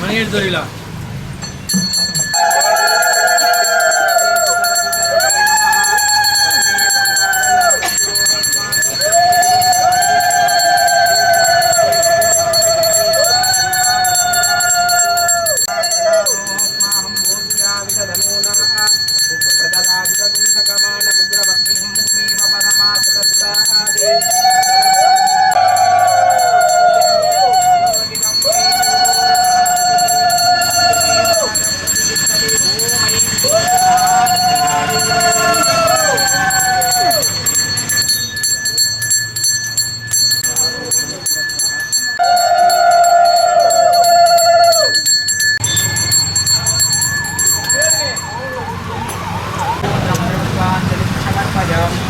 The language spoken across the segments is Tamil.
மணி எடுத்து வரீங்களா down.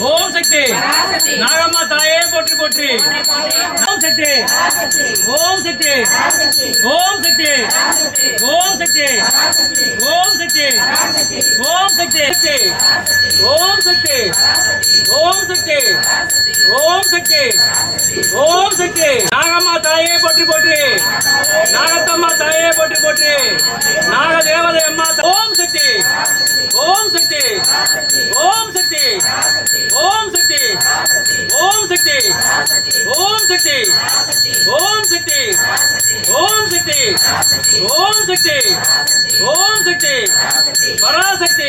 ஓம் சக்தி நாகம்மா தாயே போற்றி போற்றி ஓம் சக்தி ஓம் சக்தி ஓம் சக்தி ஓம் சக்தி ஓம் சக்தி ஓம் சக்தி ஓம் சக்தி ஓம் சக்தி ஓம் சக்தி ஓம் சக்தி நாகம்மா தாயே போற்றி போற்றி நாகத்தம்மா தாயே போற்றி போற்றி நாக தேவதை அம்மா ஓம் சக்தி ஓம் சக்தி ஓம் சக்தி ஓம் சக்தி ஓம் சக்தி பராசக்தி.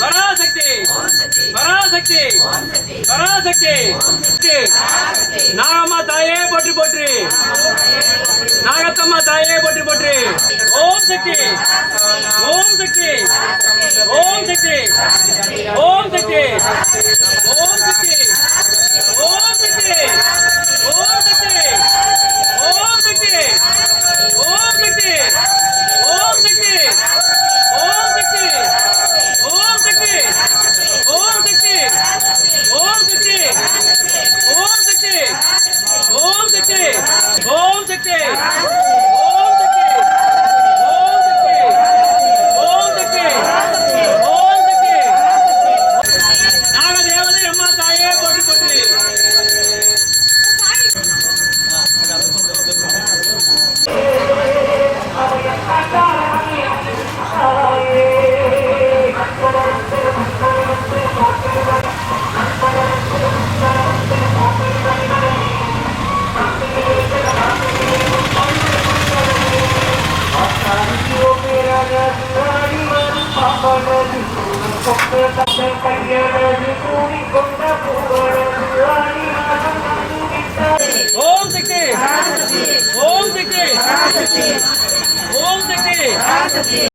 பராசக்தி. பராசக்தி. பராசக்தி. நாகம்மா தாயே போற்றி போற்றி. நாகத்தம்மா தாயே போற்றி போற்றி. ஓம் சக்தி ஓம் சக்தி ஓம் சக்தி ஓம் சக்தி ஓம் சக்தி United! தங்கள் கையளவு கூறிக்கொண்ட போலும்